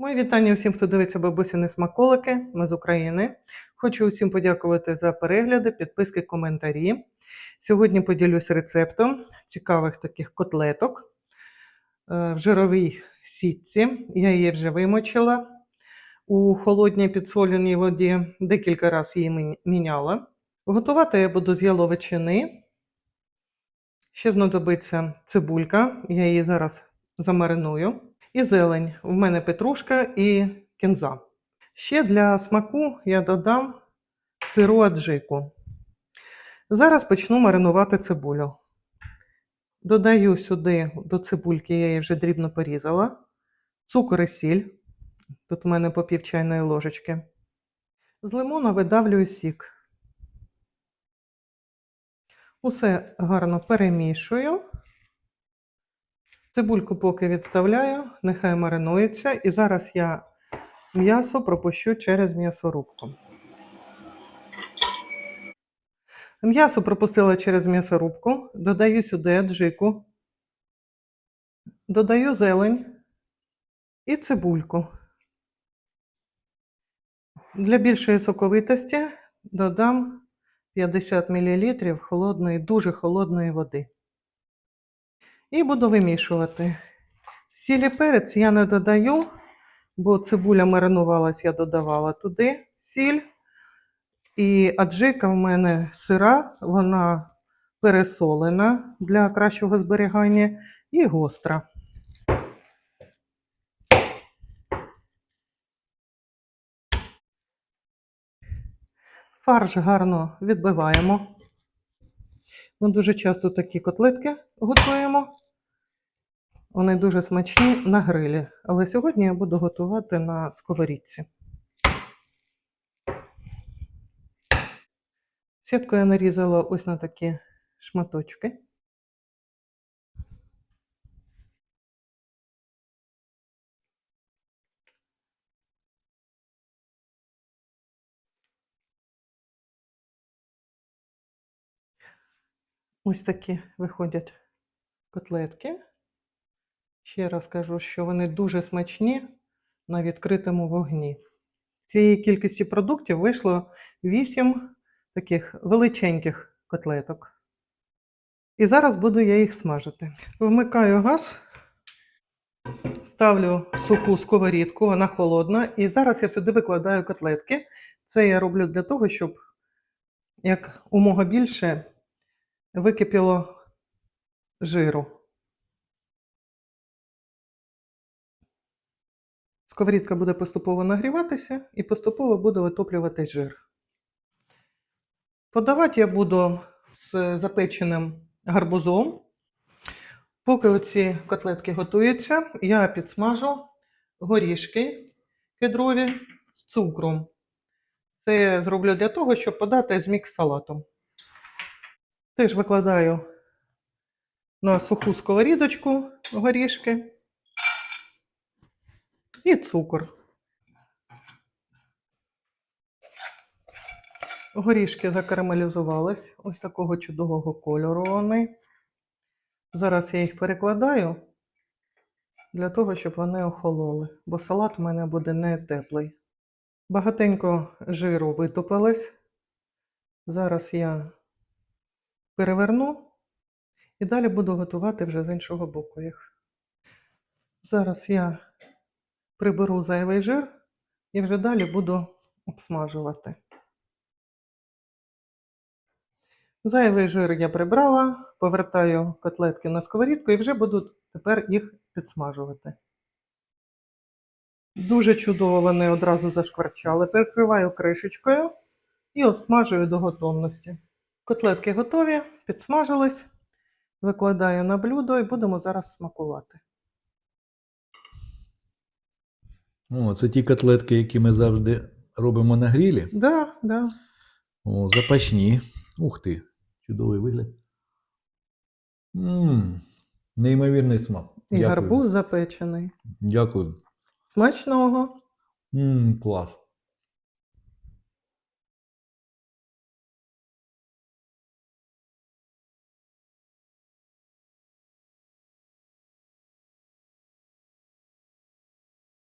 Мої вітання усім, хто дивиться бабусіни смаколики. Ми з України. Хочу усім подякувати за перегляди, підписки, коментарі. Сьогодні поділюсь рецептом цікавих таких котлеток е, в жировій сітці. Я її вже вимочила у холодній підсоленій воді. Декілька разів її міняла. Готувати я буду з яловичини. Ще знадобиться цибулька, я її зараз замариную. І зелень. У мене петрушка і кінза. Ще для смаку я додам сиру аджику. Зараз почну маринувати цибулю. Додаю сюди до цибульки, я її вже дрібно порізала. Цукор і сіль. Тут у мене по пів чайної ложечки. З лимона видавлюю сік. Усе гарно перемішую. Цибульку поки відставляю, нехай маринується. І зараз я м'ясо пропущу через м'ясорубку. М'ясо пропустила через м'ясорубку, додаю сюди аджику, додаю зелень і цибульку. Для більшої соковитості додам 50 мл холодної, дуже холодної води. І буду вимішувати. Сіль перець я не додаю, бо цибуля маринувалась, я додавала туди сіль. І аджика в мене сира, вона пересолена для кращого зберігання і гостра. Фарш гарно відбиваємо. Ми дуже часто такі котлетки готуємо. Вони дуже смачні на грилі. Але сьогодні я буду готувати на сковорідці. Сітку я нарізала ось на такі шматочки. Ось такі виходять котлетки. Ще раз кажу, що вони дуже смачні на відкритому вогні. Цієї кількості продуктів вийшло 8 таких величеньких котлеток. І зараз буду я їх смажити. Вмикаю газ, ставлю суху сковорідку, вона холодна. І зараз я сюди викладаю котлетки. Це я роблю для того, щоб як умога більше википіло жиру. Сковорідка буде поступово нагріватися і поступово буде витоплювати жир. Подавати я буду з запеченим гарбузом. Поки оці котлетки готуються, я підсмажу горішки кедрові з цукром. Це я зроблю для того, щоб подати з мікс-салатом. Теж викладаю на суху сковорідочку горішки і цукор. Горішки закарамелізувались. Ось такого чудового кольору вони. Зараз я їх перекладаю для того, щоб вони охололи, бо салат у мене буде не теплий. Багатенько жиру витопилось. Зараз я переверну і далі буду готувати вже з іншого боку їх. Зараз я приберу зайвий жир і вже далі буду обсмажувати. Зайвий жир я прибрала, повертаю котлетки на сковорідку і вже буду тепер їх підсмажувати. Дуже чудово вони одразу зашкварчали. Перекриваю кришечкою і обсмажую до готовності. Котлетки готові, підсмажились. Викладаю на блюдо і будемо зараз смакувати. О, це ті котлетки, які ми завжди робимо на грілі. Да, да. О, запашні. Ух ти, чудовий вигляд. Мм, неймовірний смак. І Дякую. гарбуз запечений. Дякую. Смачного! Мм, клас.